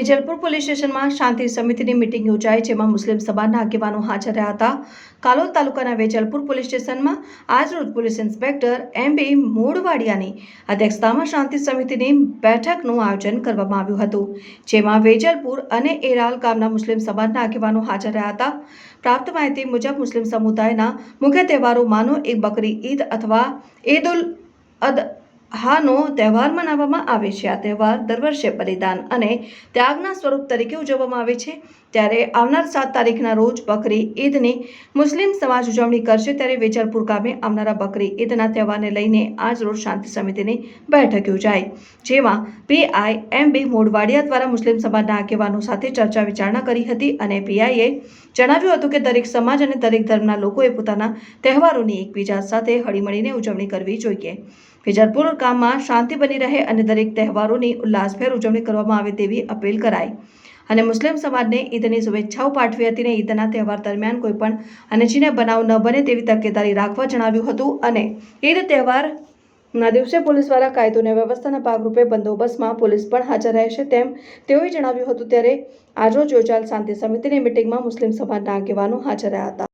Vejalpur police સ્ટેશનમાં શાંતિ સમિતિની meeting યોજાઈ જેમાં મુસ્લિમ સમાજના આગેવાનો હાજર રહ્યા હતા. કાલોલ તાલુકાના વેજલપુર પોલીસ સ્ટેશનમાં આજરોજ પોલીસ ઇન્સ્પેક્ટર એમ બી મોડવાડિયાની અધ્યક્ષતામાં શાંતિ સમિતિની બેઠકનું આયોજન કરવામાં આવ્યું હતું, જેમાં વેજલપુર અને એરાલ ગામના મુસ્લિમ સમાજના આગેવાનો હાજર રહ્યા હતા. પ્રાપ્ત માહિતી મુજબ, મુસ્લિમ સમુદાયના મુખ્ય તહેવારોમાંનો એક બકરી ઈદ અથવા ઈદ ઉલ અદ હાનો તહેવાર મનાવવામાં આવે છે. આ તહેવાર દર વર્ષે બલિદાન અને ત્યાગના સ્વરૂપ તરીકે ઉજવવામાં આવે છે. ત્યારે આવનાર સાત તારીખના રોજ બકરી ઈદની મુસ્લિમ સમાજ ઉજવણી કરશે. ત્યારે વેજલપુર ગામે આવનારા બકરી ઈદના તહેવારને લઈને આજ રોજ શાંતિ સમિતિની બેઠક યોજાઈ. જેમાં પીઆઈ એમ બી મોડવાડિયા દ્વારા મુસ્લિમ સમાજના આગેવાનો સાથે ચર્ચા વિચારણા કરી હતી અને પીઆઈએ જણાવ્યું હતું કે દરેક સમાજ અને દરેક ધર્મના લોકોએ પોતાના તહેવારોની એકબીજા સાથે હળીમળીને ઉજવણી કરવી જોઈએ. વિજલપુર ગામમાં શાંતિ બની રહે અને દરેક તહેવારોની ઉલ્લાસભેર ઉજવણી કરવામાં આવે તેવી અપીલ કરાઈ. અને મુસ્લિમ સમાજને ઈદની શુભેચ્છાઓ પાઠવી હતી અને ઈદના તહેવાર દરમિયાન કોઈ પણ અનિચ્છનીય બનાવ ન બને તેવી તકેદારી રાખવા જણાવ્યું હતું અને ઈદ તહેવાર ના દિવસે પોલીસ દ્વારા કાયદો અને વ્યવસ્થાના ભાગરૂપે બંદોબસ્તમાં પોલીસ પણ હાજર રહેશે તેમ તેઓએ જણાવ્યું હતું. ત્યારે આજરોજ યોજાયેલ શાંતિ સમિતિની મિટિંગમાં મુસ્લિમ સમાજના આગેવાનો હાજર રહ્યા હતા.